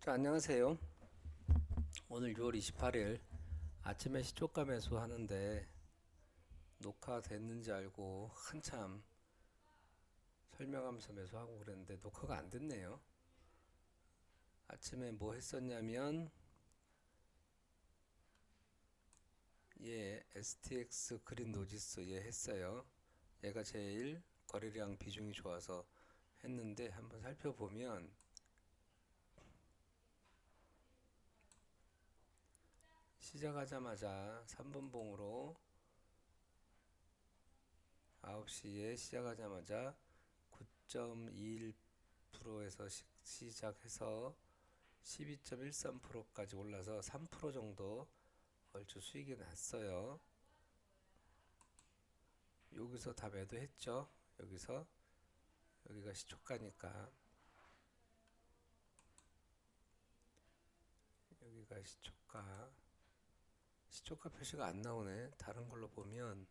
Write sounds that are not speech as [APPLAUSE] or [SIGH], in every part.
자, 안녕하세요. 오늘 6월 28일 아침에 시초가 매수 하는데 녹화 됐는지 알고 한참 설명하면서 매수하고 그랬는데 녹화가 안 됐네요. 아침에 뭐 했었냐면 예, STX 그린 노지스 예 했어요. 얘가 제일 거래량 비중이 좋아서 했는데 한번 살펴보면 시작하자마자 3분 봉으로 9시에 시작하자마자 9.21%에서 시작해서 12.13%까지 올라서 3% 정도 얼추 수익이 났어요. 여기서 다 매도했죠. 여기서 여기가 시초가니까 여기가 시초가 시초가 표시가 안 나오네. 다른 걸로 보면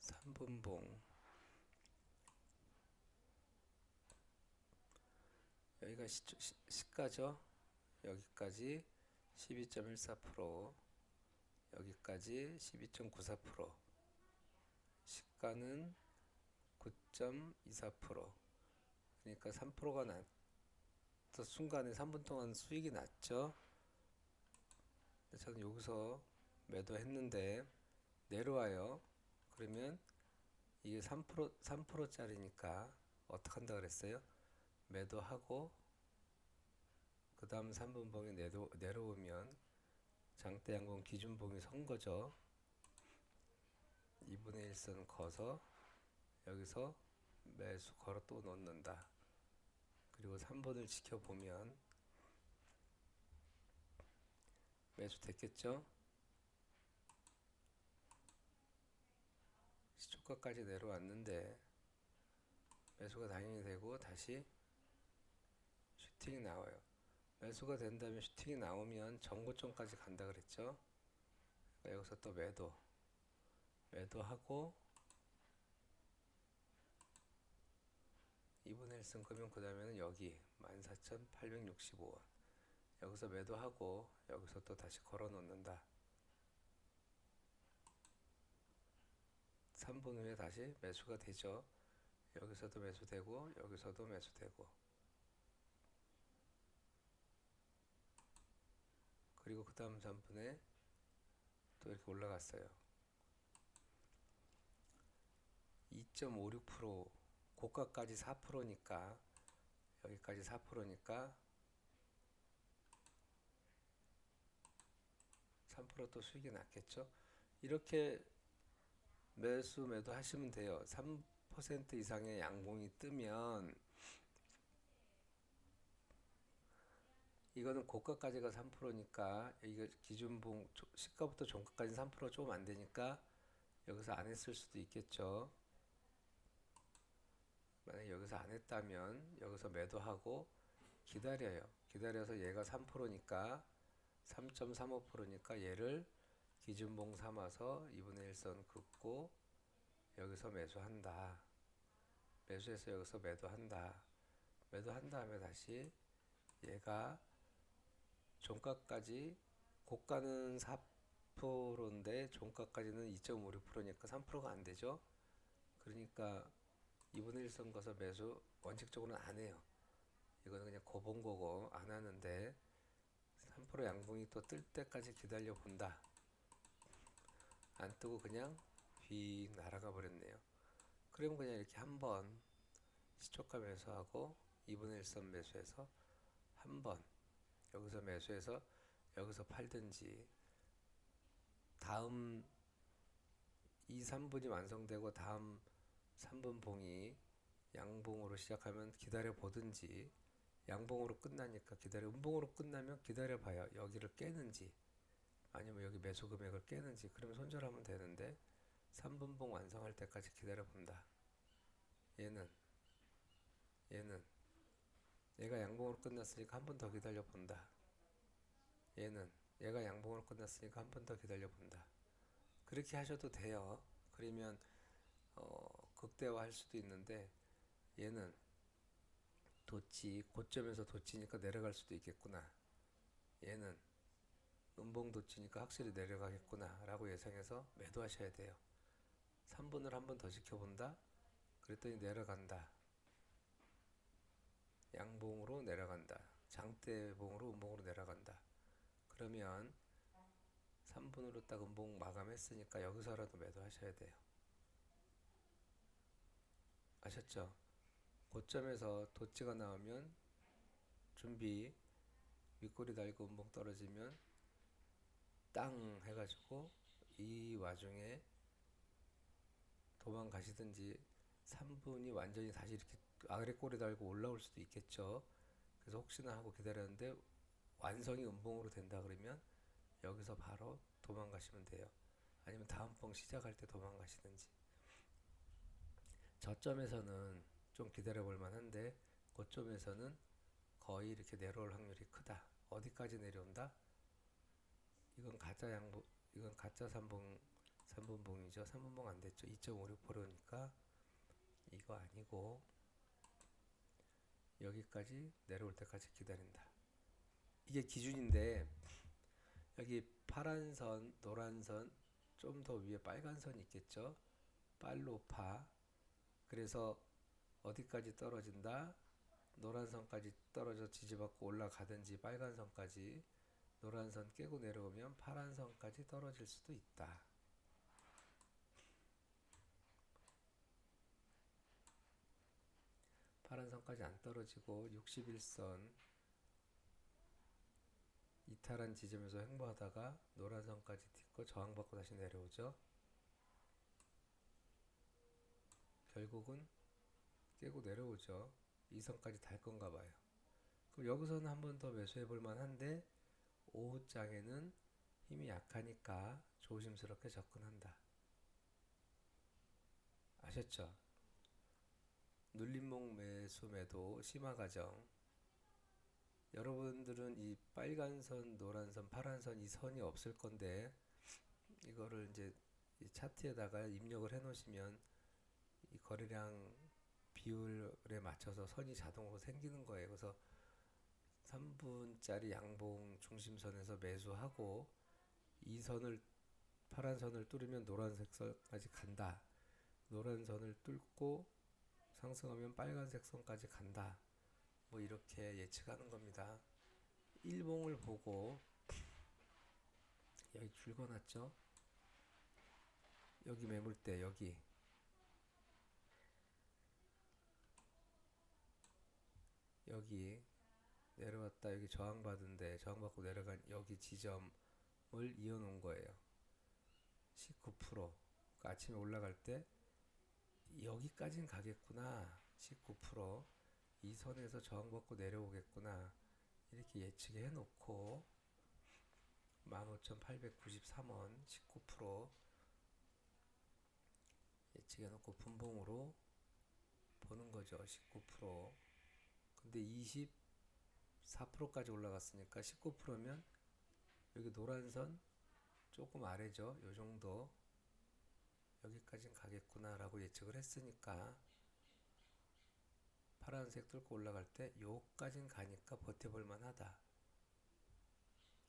삼분봉 여기가 시, 시, 시가죠. 여기까지 12.14% 여기까지 12.94% 시가는 9.24% 그러니까 3%가 났던 순간에 3분 동안 수익이 났죠. 저는 여기서 매도했는데 내려와요. 그러면 이게 3% 3%짜리니까 어떻게 한다 그랬어요? 매도하고 그 다음 3분봉에 내려, 내려오면 장대 양봉 기준봉이 선 거죠. 2분의 1선 거서 여기서 매수 걸어 또 넣는다. 그리고 3번을 지켜보면 매수 됐겠죠? 시초가까지 내려왔는데 매수가 당연히 되고 다시 슈팅이 나와요. 매수가 된다면 슈팅이 나오면 정고점까지 간다 그랬죠. 그러니까 여기서 또 매도. 매도하고 2분의 1승 끄면 그 다음에는 여기 14,865원. 여기서 매도하고 여기서 또 다시 걸어 놓는다. 3분 후에 다시 매수가 되죠? 여기서도 매수되고 여기서도 매수되고 그리고 그 다음 3분에 또 이렇게 올라갔어요 2.56% 고가까지 4%니까 여기까지 4%니까 3%또 수익이 났겠죠. 이렇게 매수 매도 하시면 돼요. 3% 이상의 양봉이 뜨면 이거는 고가까지가 3%니까 이거 기준봉 시가부터 종가까지 3% 조금 안 되니까 여기서 안 했을 수도 있겠죠. 만약에 여기서 안 했다면 여기서 매도하고 기다려요. 기다려서 얘가 3%니까 3.35%니까 얘를 기준봉 삼아서 2분의 1선 긋고 여기서 매수한다. 매수해서 여기서 매도한다. 매도한 다음에 다시 얘가 종가까지 고가는 4%인데 종가까지는 2.56%니까 3%가 안 되죠. 그러니까 2분의 1선 거서 매수 원칙적으로는 안 해요. 이거는 그냥 고본 거고 안 하는데 3% 양봉이 또 뜰 때까지 기다려 본다. 안 뜨고 그냥 휙 날아가 버렸네요. 그러면 그냥 이렇게 한번 시초가 매수하고 2분의 1선 매수해서 한번 여기서 매수해서 여기서 팔든지 다음 2, 3분이 완성되고 다음 3분 봉이 양봉으로 시작하면 기다려 보든지 양봉으로 끝나니까 기다려 음봉으로 끝나면 기다려 봐요. 여기를 깨는지 아니면 여기 매수 금액을 깨는지 그러면 손절하면 되는데 3분봉 완성할 때까지 기다려 본다. 얘는 얘는 얘가 양봉으로 끝났으니까 한 번 더 기다려 본다. 얘는 얘가 양봉으로 끝났으니까 한 번 더 기다려 본다. 그렇게 하셔도 돼요. 그러면 어, 극대화할 수도 있는데 얘는 도치 고점에서 도치니까 내려갈 수도 있겠구나. 얘는 음봉 도치니까 확실히 내려가겠구나 라고 예상해서 매도하셔야 돼요. 3분을 한 번 더 지켜본다. 그랬더니 내려간다. 양봉으로 내려간다. 장대봉으로 음봉으로 내려간다. 그러면 3분으로 딱 음봉 마감했으니까 여기서라도 매도하셔야 돼요. 아셨죠? 고점에서 도치가 나오면 준비 윗꼬리 달고 음봉 떨어지면 땅 해가지고 이 와중에 도망가시든지 3분이 완전히 다시 이렇게 아래 꼬리 달고 올라올 수도 있겠죠. 그래서 혹시나 하고 기다렸는데 완성이 음봉으로 된다 그러면 여기서 바로 도망가시면 돼요. 아니면 다음 봉 시작할 때 도망가시든지. 저점에서는 좀 기다려 볼 만한데 고점에서는 거의 이렇게 내려올 확률이 크다. 어디까지 내려온다? 이건 가짜 양봉, 이건 가짜 삼봉, 삼분봉이죠. 삼분봉 안 됐죠. 2.56%니까 이거 아니고 여기까지 내려올 때까지 기다린다. 이게 기준인데 여기 파란 선, 노란 선, 좀 더 위에 빨간 선이 있겠죠. 빨로 파. 그래서 어디까지 떨어진다? 노란 선까지 떨어져 지지받고 올라가든지 빨간 선까지 노란 선 깨고 내려오면 파란 선까지 떨어질 수도 있다. 파란 선까지 안 떨어지고 61선 이탈한 지점에서 횡보하다가 노란 선까지 딛고 저항받고 다시 내려오죠. 결국은 깨고 내려오죠. 이 선까지 달 건가 봐요. 그럼 여기서는 한 번 더 매수해 볼 만한데 오후장에는 힘이 약하니까 조심스럽게 접근한다. 아셨죠? 눌림목 매수 매도 심화 과정. 여러분들은 이 빨간 선, 노란 선, 파란 선 이 선이 없을 건데 이거를 이제 이 차트에다가 입력을 해 놓으시면 이 거래량 비율에 맞춰서 선이 자동으로 생기는 거예요. 그래서 3분짜리 양봉 중심선에서 매수하고 이 선을 파란 선을 뚫으면 노란색 선까지 간다. 노란 선을 뚫고 상승하면 빨간색 선까지 간다. 뭐 이렇게 예측하는 겁니다. 일봉을 보고 여기 줄 거놨죠? 여기 매물대 여기 여기 내려왔다 여기 저항받은데 저항받고 내려간 여기 지점을 이어놓은 거예요. 19% 그러니까 아침에 올라갈 때 여기까진 가겠구나. 19%이 선에서 저항받고 내려오겠구나. 이렇게 예측해 해놓고 15,893원 19% 예측해 놓고 분봉으로 보는 거죠. 19% 근데 24%까지 올라갔으니까 19%면 여기 노란 선 조금 아래죠. 요 정도 여기까진 가겠구나라고 예측을 했으니까 파란색 뚫고 올라갈 때 요까진 가니까 버텨볼 만하다.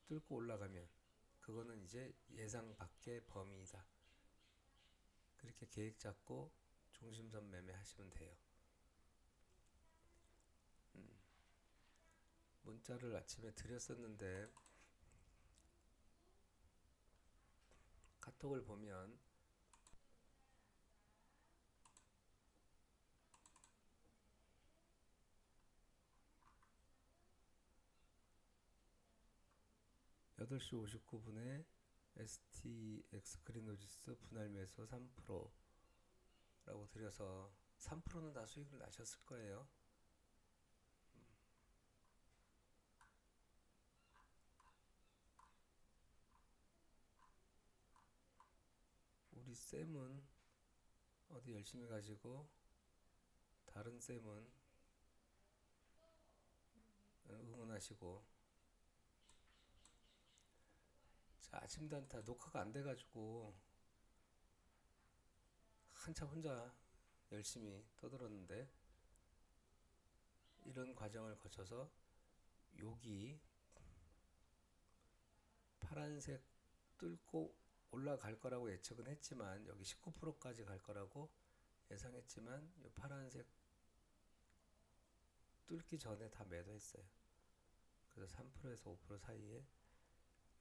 뚫고 올라가면 그거는 이제 예상 밖의 범위이다. 그렇게 계획 잡고 중심선 매매 하시면 돼요. 음. 문자를 아침에 드렸었는데 카톡을 보면 여덟 시 오십구 분에 STX 그린로지스 분할 매수 3%라고 드려서 3%는 다 수익을 나셨을 거예요. 우리 쌤은 어디 열심히 가지고 다른 쌤은 응원하시고 자, 아침 단타 녹화가 안 돼가지고 한참 혼자 열심히 떠들었는데 이런 과정을 거쳐서 여기 파란색 뚫고 올라갈 거라고 예측은 했지만 여기 19%까지 갈 거라고 예상했지만 이 파란색 뚫기 전에 다 매도했어요. 그래서 3%에서 5% 사이에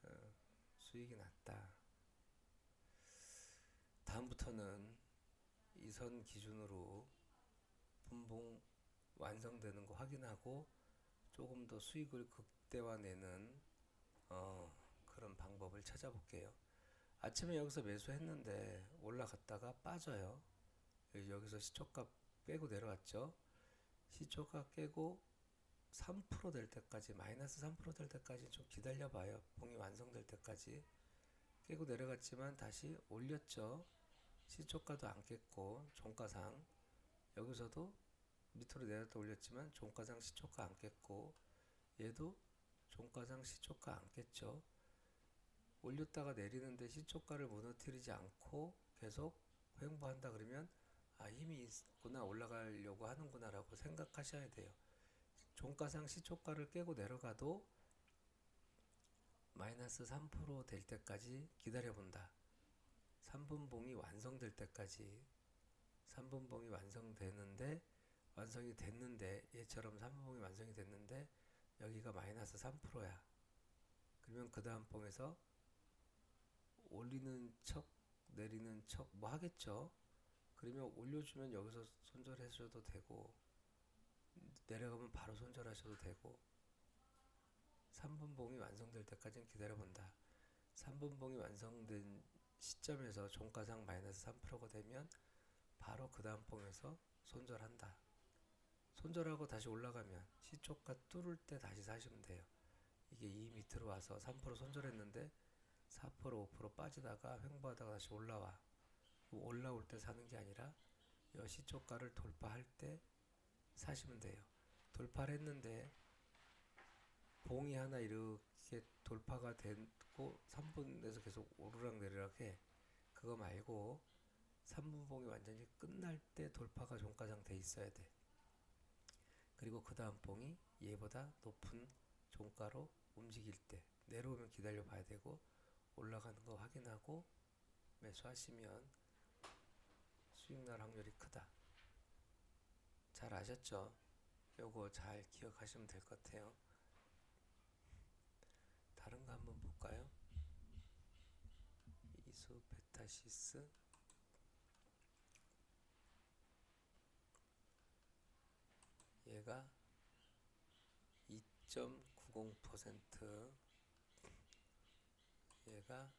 어, 수익이 났다. 다음부터는 이 선 기준으로 분봉 완성되는 거 확인하고 조금 더 수익을 극대화내는 어, 그런 방법을 찾아볼게요. 아침에 여기서 매수했는데 올라갔다가 빠져요. 여기서 시초가 빼고 내려왔죠. 시초가 깨고 3%될 때까지 마이너스 3%될 때까지 좀 기다려 봐요. 봉이 완성될 때까지 깨고 내려갔지만 다시 올렸죠. 시초가도 안 깼고 종가상 여기서도 밑으로 내렸다 올렸지만 종가상 시초가 안 깼고 얘도 종가상 시초가 안 깼죠. 올렸다가 내리는데 시초가를 무너뜨리지 않고 계속 횡보한다 그러면 아 힘이 있구나 올라가려고 하는구나라고 생각하셔야 돼요. 종가상 시초가를 깨고 내려가도 마이너스 3%될 때까지 기다려본다. 3분봉이 완성될 때까지 3분봉이 완성되는데 완성이 됐는데 얘처럼 3분봉이 완성이 됐는데 여기가 마이너스 3%야. 그러면 그 다음 봉에서 올리는 척 내리는 척 뭐 하겠죠. 그러면 올려주면 여기서 손절하셔도 되고 내려가면 바로 손절하셔도 되고 3분봉이 완성될 때까지는 기다려본다. 3분봉이 완성된 시점에서 종가상 마이너스 3%가 되면 바로 그 다음 봉에서 손절한다. 손절하고 다시 올라가면 시초가 뚫을 때 다시 사시면 돼요. 이게 이 밑으로 와서 3% 손절했는데 4% 5% 빠지다가 횡보하다가 다시 올라와. 올라올 때 사는 게 아니라 이 시초가를 돌파할 때 사시면 돼요. 돌파를 했는데 봉이 하나 이렇게 돌파가 되고 3분에서 계속 오르락 내리락 해. 그거 말고 3분 봉이 완전히 끝날 때 돌파가 종가상 돼 있어야 돼. 그리고 그 다음 봉이 얘보다 높은 종가로 움직일 때 내려오면 기다려 봐야 되고 올라가는 거 확인하고 매수하시면 수익 날 확률이 크다. 잘 아셨죠? 요거 잘 기억하시면 될 것 같아요. 다른 거 한번 볼까요? 이수 베타시스 얘가 2.90% 얘가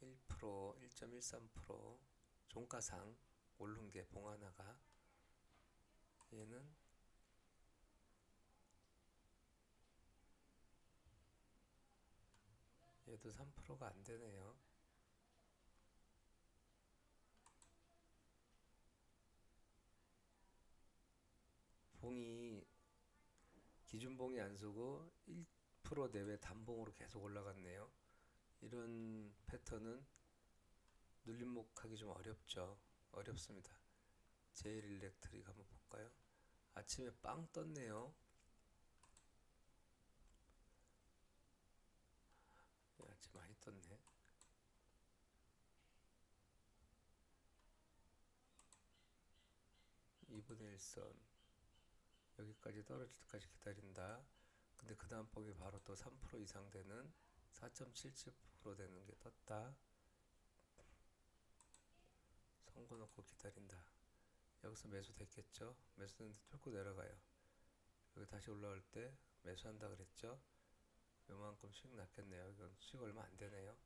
1% 1.13% 종가상 오른 게 봉하나가 얘는 얘도 3%가 안 되네요. 봉이 기준봉이 안 서고 1% 내외 단봉으로 계속 올라갔네요. 이런 패턴은 눌림목 하기 좀 어렵죠. 어렵습니다. 제일 일렉트릭 한번 볼까요? 아침에 빵 떴네요. 예, 아침 많이 떴네. 이분의 일선 여기까지 떨어질 때까지 기다린다. 근데 그 다음 폭이 바로 또 3% 이상 되는 4.77% 되는 게 떴다. 선거 놓고 기다린다. 여기서 매수 됐겠죠? 매수됐는데 뚫고 내려가요. 여기 다시 올라올 때 매수한다 그랬죠? 요만큼 수익 났겠네요. 이건 수익 얼마 안 되네요.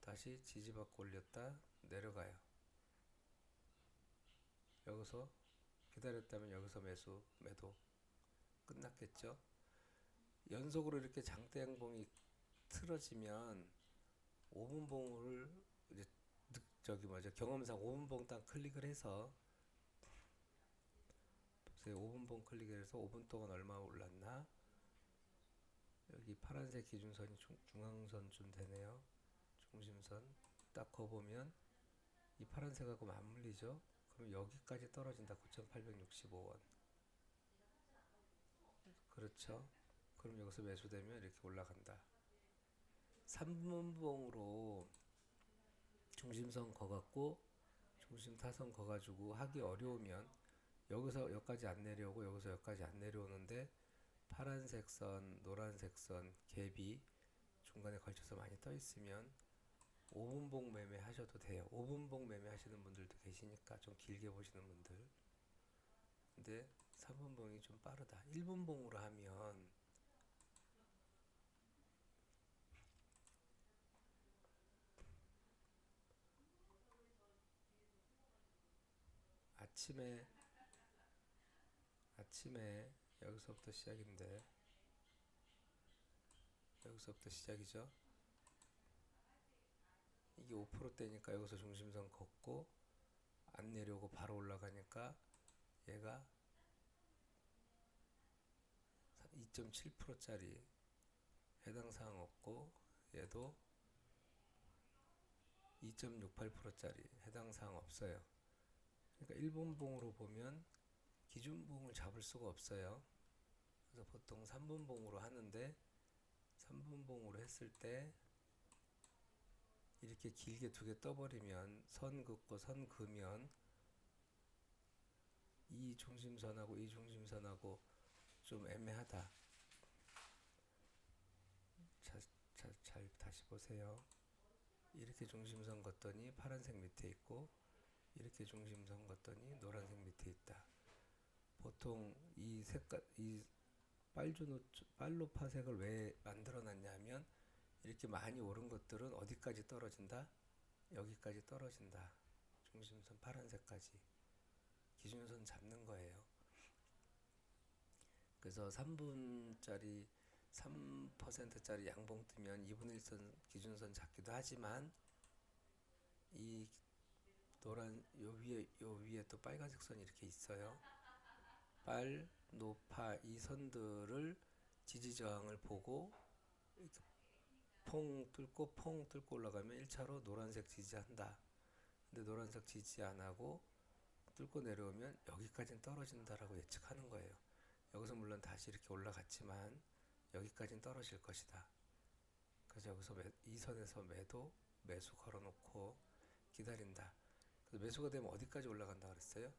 다시 지지받고 올렸다 내려가요. 여기서 기다렸다면 여기서 매수 매도 끝났겠죠? 연속으로 이렇게 장대 양봉이 틀어지면 5분 봉을 이제 저기 뭐죠 경험상 5분 봉 딱 클릭을 해서 보세요 5분봉 클릭을 해서 5분 동안 얼마 올랐나 여기 파란색 기준선이 중, 중앙선쯤 되네요. 중심선 딱 거보면 이 파란색하고 맞물리죠. 그럼 여기까지 떨어진다. 9,865원. 그렇죠. 그럼 여기서 매수되면 이렇게 올라간다. 3분봉으로 중심선 거 갖고 중심 타선 거 가지고 하기 어려우면 여기서 여기까지 안 내려오고 여기서 여기까지 안 내려오는데 파란색 선, 노란색 선, 갭이 중간에 걸쳐서 많이 떠 있으면 5분봉 매매 하셔도 돼요. 5분봉 매매 하시는 분들도 계시니까 좀 길게 보시는 분들. 근데 3분봉이 좀 빠르다. 1분봉으로 하면 아침에 아침에 여기서부터 시작인데 여기서부터 시작이죠. 이게 5%대니까 여기서 중심선 걷고 안 내려오고 바로 올라가니까 얘가 2.7%짜리 해당 사항 없고 얘도 2.68%짜리 해당 사항 없어요. 그러니까 일본 봉으로 보면 기준 봉을 잡을 수가 없어요. 그래서 보통 3분 봉으로 하는데 3분 봉으로 했을 때 이렇게 길게 두 개 떠버리면 선 긋고 선 그면 이 중심선하고 이 중심선하고 좀 애매하다. 자, 자, 잘 다시 보세요. 이렇게 중심선 걷더니 파란색 밑에 있고 이렇게 중심선 걷더니 노란색 밑에 있다. 보통 이 색깔 이 빨주노 빨로파색을 왜 만들어 놨냐면 이렇게 많이 오른 것들은 어디까지 떨어진다? 여기까지 떨어진다. 중심선 파란색까지 기준선 잡는 거예요. 그래서 3분짜리 3%짜리 양봉 뜨면 2분의 1선 기준선 잡기도 하지만 이 노란 요 위에 요 위에 또 빨간색 선이 이렇게 있어요. 빨, 노파 이 선들을 지지 저항을 보고 퐁 뚫고 퐁 뚫고 올라가면 1차로 노란색 지지한다. 근데 노란색 지지 안 하고 뚫고 내려오면 여기까지는 떨어진다라고 예측하는 거예요. 여기서 물론 다시 이렇게 올라갔지만 여기까지는 떨어질 것이다. 그래서 여기서 매, 이 선에서 매도 매수 걸어놓고 기다린다. 그래서 매수가 되면 어디까지 올라간다 그랬어요?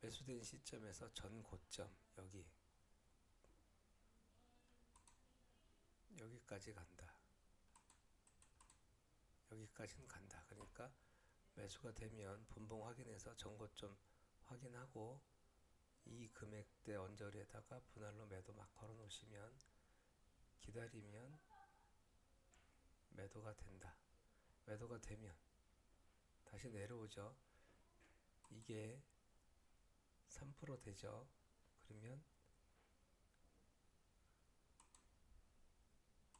매수된 시점에서 전 고점 여기 여기까지 간다. 여기까지는 간다. 그러니까 매수가 되면 분봉 확인해서 전고점 확인하고 이 금액대 언저리에다가 분할로 매도 막 걸어 놓으시면 기다리면 매도가 된다. 매도가 되면 다시 내려오죠. 이게 3% 되죠. 그러면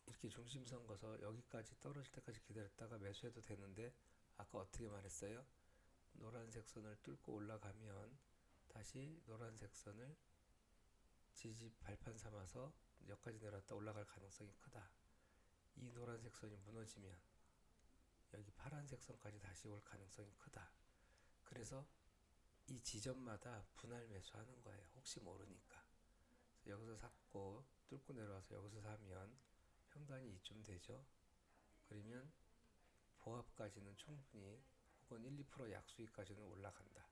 이렇게 중심선 거서 여기까지 떨어질 때까지 기다렸다가 매수해도 되는데 아까 어떻게 말했어요? 노란색 선을 뚫고 올라가면 다시 노란색 선을 지지 발판 삼아서 여기까지 내려왔다 올라갈 가능성이 크다. 이 노란색 선이 무너지면 여기 파란색 선까지 다시 올 가능성이 크다. 그래서 이 지점마다 분할 매수하는 거예요. 혹시 모르니까. 여기서 샀고 뚫고 내려와서 여기서 사면 평단이 이쯤 되죠. 그러면 보합까지는 충분히 혹은 1, 2% 약수익까지는 올라간다.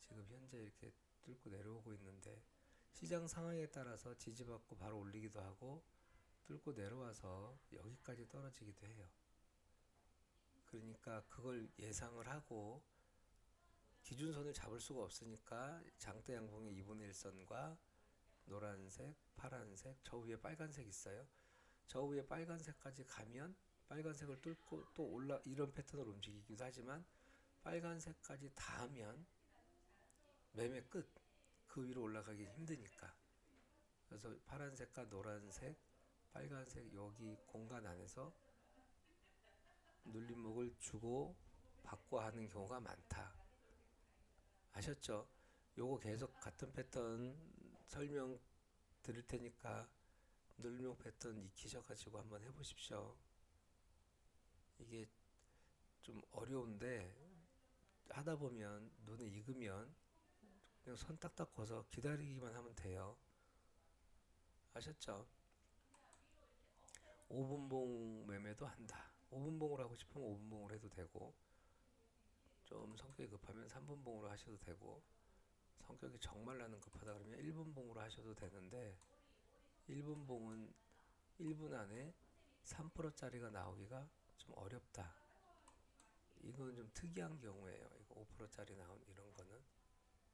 지금 현재 이렇게 뚫고 내려오고 있는데 시장 상황에 따라서 지지받고 바로 올리기도 하고 뚫고 내려와서 여기까지 떨어지기도 해요. 그러니까 그걸 예상을 하고 기준선을 잡을 수가 없으니까 장대 양봉의 2분의 1선과 노란색, 파란색, 저 위에 빨간색 있어요. 저 위에 빨간색까지 가면 빨간색을 뚫고 또 올라 이런 패턴으로 움직이기도 하지만 빨간색까지 닿으면 매매 끝. 그 위로 올라가기 힘드니까. 그래서 파란색과 노란색, 빨간색 여기 공간 안에서 눌림목을 주고 받고 하는 경우가 많다. 아셨죠? 요거 계속 같은 패턴 설명 드릴 테니까 원목 패턴 익히셔가지고 한번 해보십시오. 이게 좀 어려운데 하다 보면 눈에 익으면 그냥 손 딱딱 거서 기다리기만 하면 돼요. 아셨죠? 5분봉 매매도 한다. 5분봉으로 하고 싶으면 5분봉으로 해도 되고 좀 성격이 급하면 3분 봉으로 하셔도 되고 성격이 정말 나는 급하다 그러면 1분 봉으로 하셔도 되는데 1분 봉은 1분 안에 3%짜리가 나오기가 좀 어렵다. 이건 좀 특이한 경우예요. 이거 5%짜리 나온 이런 거는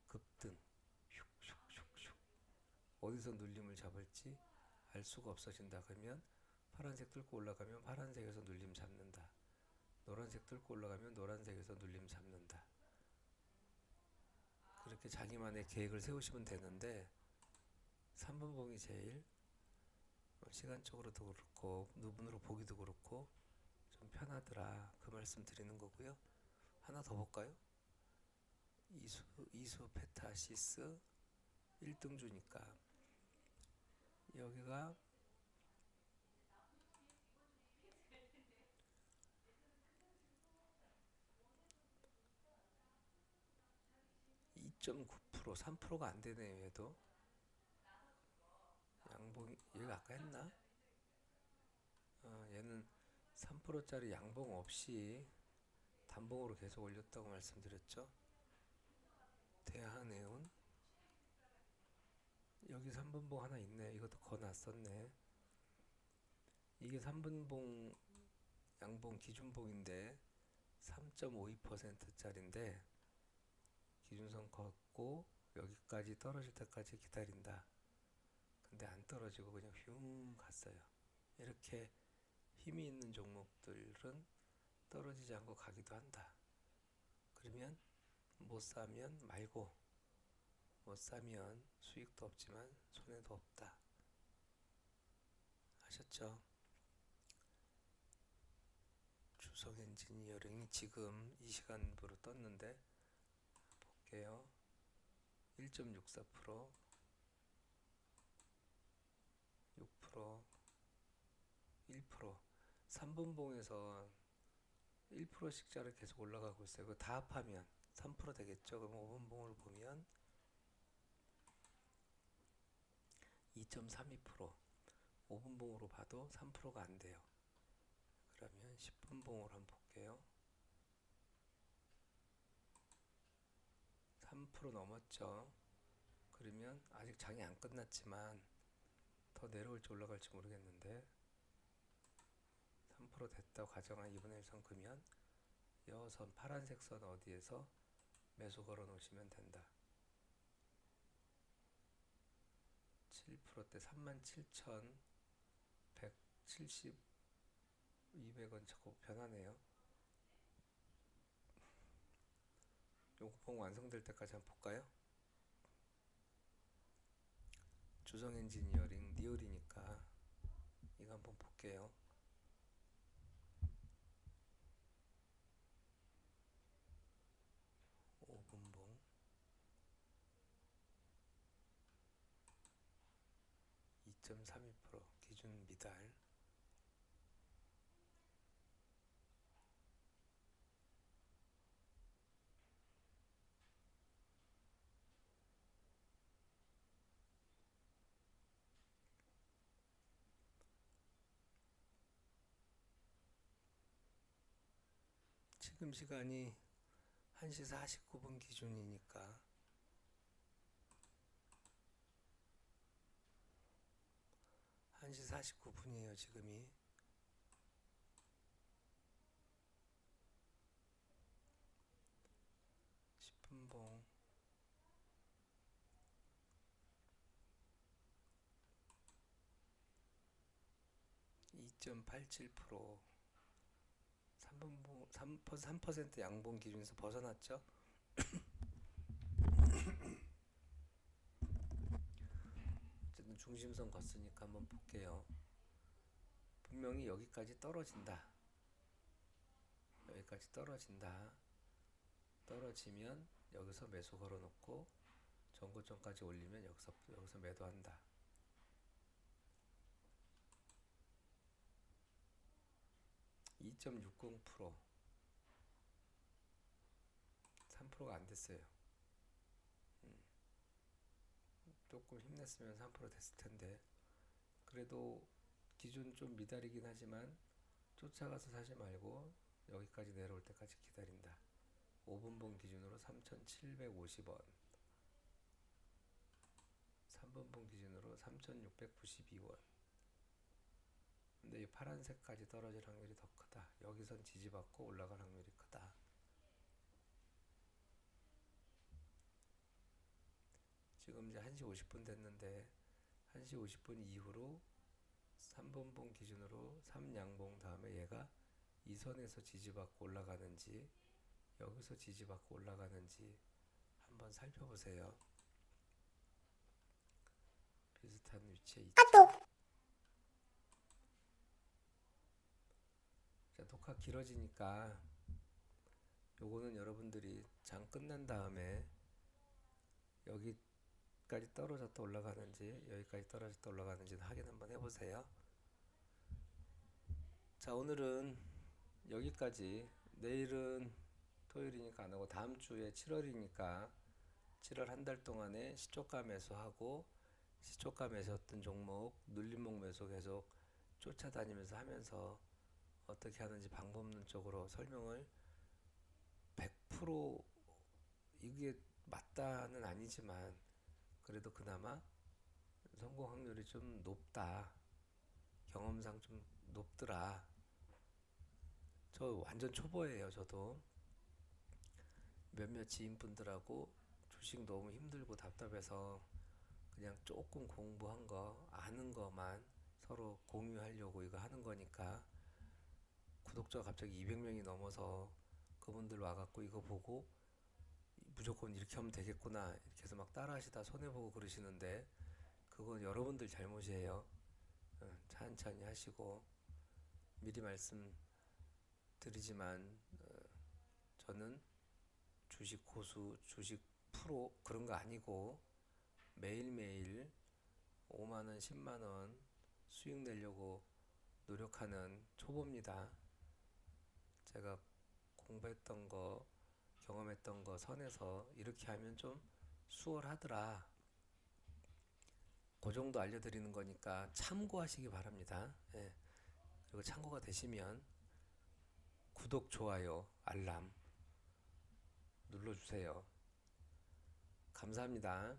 급등 슉슉슉슉 어디서 눌림을 잡을지 알 수가 없어진다. 그러면 파란색 뚫고 올라가면 파란색에서 눌림 잡는다. 노란색 뚫고 올라가면 노란색에서 눌림 잡는다. 그렇게 자기만의 계획을 세우시면 되는데 3분봉이 제일 시간적으로도 그렇고 눈으로 보기도 그렇고 좀 편하더라 그 말씀 드리는 거고요. 하나 더 볼까요? 이수 이수 페타시스 1등주니까 여기가 (2.9% 3%가 안 되네요 얘도. 양봉 얘가 아까 했나? 어, 얘는 3%짜리 양봉 없이 단봉으로 계속 올렸다고 말씀드렸죠? 대한해운 여기 3분봉 하나 있네. 이것도 거놨었네. 이게 3분봉 양봉 기준봉인데 3.52%짜리인데 기준선 걷고 여기까지 떨어질 때까지 기다린다 근데 안 떨어지고 그냥 흉 갔어요 이렇게 힘이 있는 종목들은 떨어지지 않고 가기도 한다 그러면 못 사면 말고 못 사면 수익도 없지만 손해도 없다. 아셨죠? 주성 엔지니어링이 지금 이 시간부로 떴는데 볼게요. 1.64% 6% 1% 3분 봉에서 1%씩짜리 계속 올라가고 있어요. 그거 다 합하면 3% 되겠죠. 그럼 5분 봉을 보면 2.32% 5분 봉으로 봐도 3%가 안 돼요. 그러면 10분 봉으로 한번 볼게요. 3% 넘었죠. 그러면 아직 장이 안 끝났지만 더 내려올지 올라갈지 모르겠는데 3% 됐다고 가정한 2분의 1선 그면 여선 파란색 선 어디에서 매수 걸어 놓으시면 된다. 7%대 37,170 200원 자꾸 변하네요. 요거봉 완성될 때까지 한번 볼까요? 주성 엔지니어링 리얼이니까 이거 한번 볼게요. 오분봉 2.32% 기준 미달 지금 시간이 1시 49분 기준이니까. 1시 49분이에요, 지금이. 십 분봉. (2.87%) 3분봉 3% 양봉 기준에서 벗어났죠. [COUGHS] 어쨌든 중심선 걷으니까 한번 볼게요. 분명히 여기까지 떨어진다. 여기까지 떨어진다. 떨어지면 여기서 매수 걸어놓고 전고점까지 올리면 여기서 여기서 매도한다. 2.60% 3%가 안 됐어요. 음. 조금 힘냈으면 3% 됐을 텐데 그래도 기준 좀 미달이긴 하지만 쫓아가서 사지 말고 여기까지 내려올 때까지 기다린다. 5분봉 기준으로 3,750원 3분봉 기준으로 3,692원 근데 이 파란색까지 떨어질 확률이 더 크다. 여기선 지지받고 올라갈 확률이 크다. 지금 이제 1시 50분 됐는데 1시 50분 이후로 3분봉 기준으로 3양봉 다음에 얘가 이 선에서 지지받고 올라가는지 여기서 지지받고 올라가는지 한번 살펴보세요. 비슷한 위치에 있죠. 자, 녹화 길어지니까 요거는 여러분들이 장 끝난 다음에 여기까지 떨어졌다 올라가는지 여기까지 떨어졌다 올라가는지 확인 한번 해보세요. 자, 오늘은 여기까지 내일은 토요일이니까 안 하고 다음 주에 7월이니까 7월 한 달 동안에 시초가 매수하고 시초가 매수했던 종목 눌림목 매수 계속 쫓아다니면서 하면서 어떻게 하는지 방법론적으로 설명을 100% 이게 맞다는 아니지만 그래도 그나마 성공 확률이 좀 높다. 경험상 좀 높더라. 저 완전 초보예요, 저도. 몇몇 지인분들하고 주식 너무 힘들고 답답해서 그냥 조금 공부한 거, 아는 거만 서로 공유하려고 이거 하는 거니까 구독자가 갑자기 200명이 넘어서 그분들 와갖고 이거 보고 무조건 이렇게 하면 되겠구나 이렇게 해서 막 따라하시다 손해보고 그러시는데 그건 여러분들 잘못이에요. 어, 천천히 하시고 미리 말씀드리지만 어, 저는 주식 고수, 주식 프로 그런 거 아니고 매일매일 5만원, 10만원 수익 내려고 노력하는 초보입니다. 제가 공부했던 거, 경험했던 거 선에서 이렇게 하면 좀 수월하더라. 그 정도 알려드리는 거니까 참고하시기 바랍니다. 예. 그리고 참고가 되시면 구독, 좋아요, 알람 눌러주세요. 감사합니다.